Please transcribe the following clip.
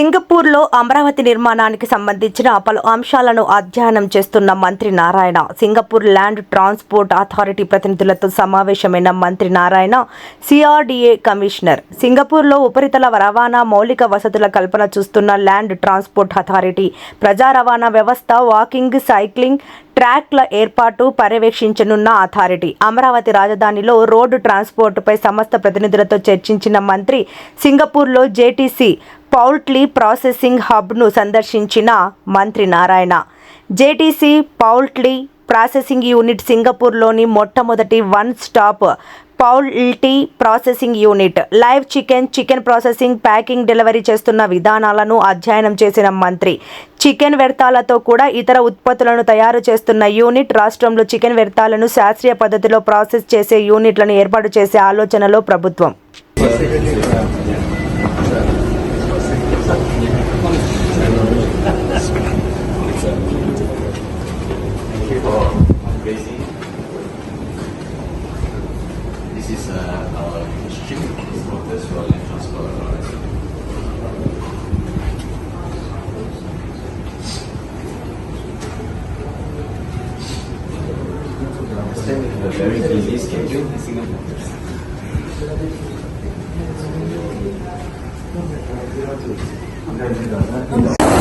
సింగపూర్లో అమరావతి నిర్మాణానికి సంబంధించిన పలు అంశాలను అధ్యయనం చేస్తున్న మంత్రి Narayana Singapore land transport authority ప్రతినిధులతో సమావేశమైన మంత్రి నారాయణ సిఆర్డీఏ కమిషనర్. సింగపూర్లో ఉపరితల రవాణా మౌలిక వసతుల కల్పన చూస్తున్న ల్యాండ్ ట్రాన్స్పోర్ట్ అథారిటీ ప్రజా రవాణా వ్యవస్థ వాకింగ్ సైక్లింగ్ ట్రాక్ల ఏర్పాటు పర్యవేక్షించనున్న అథారిటీ. అమరావతి రాజధానిలో రోడ్డు ట్రాన్స్పోర్టుపై సమస్త ప్రతినిధులతో చర్చించిన మంత్రి సింగపూర్లో జేటీసీ పౌల్ట్లీ ప్రాసెసింగ్ హబ్ను సందర్శించిన మంత్రి Narayana. JTC poultry processing unit సింగపూర్లోని మొట్టమొదటి one stop poultry processing unit. Live chicken chicken processing packing delivery చేస్తున్న విధానాలను అధ్యయనం చేసిన మంత్రి. చికెన్ వ్యర్థాలతో కూడా ఇతర ఉత్పత్తులను తయారు చేస్తున్న యూనిట్ రాష్ట్రంలో చికెన్ వ్యర్థాలను శాస్త్రీయ పద్ధతిలో ప్రాసెస్ చేసే యూనిట్లను ఏర్పాటు చేసే ఆలోచనలో ప్రభుత్వం. Thank you for. This is uh, our strict instructors for land you have a very busy schedule in Singapore. Okay, we got.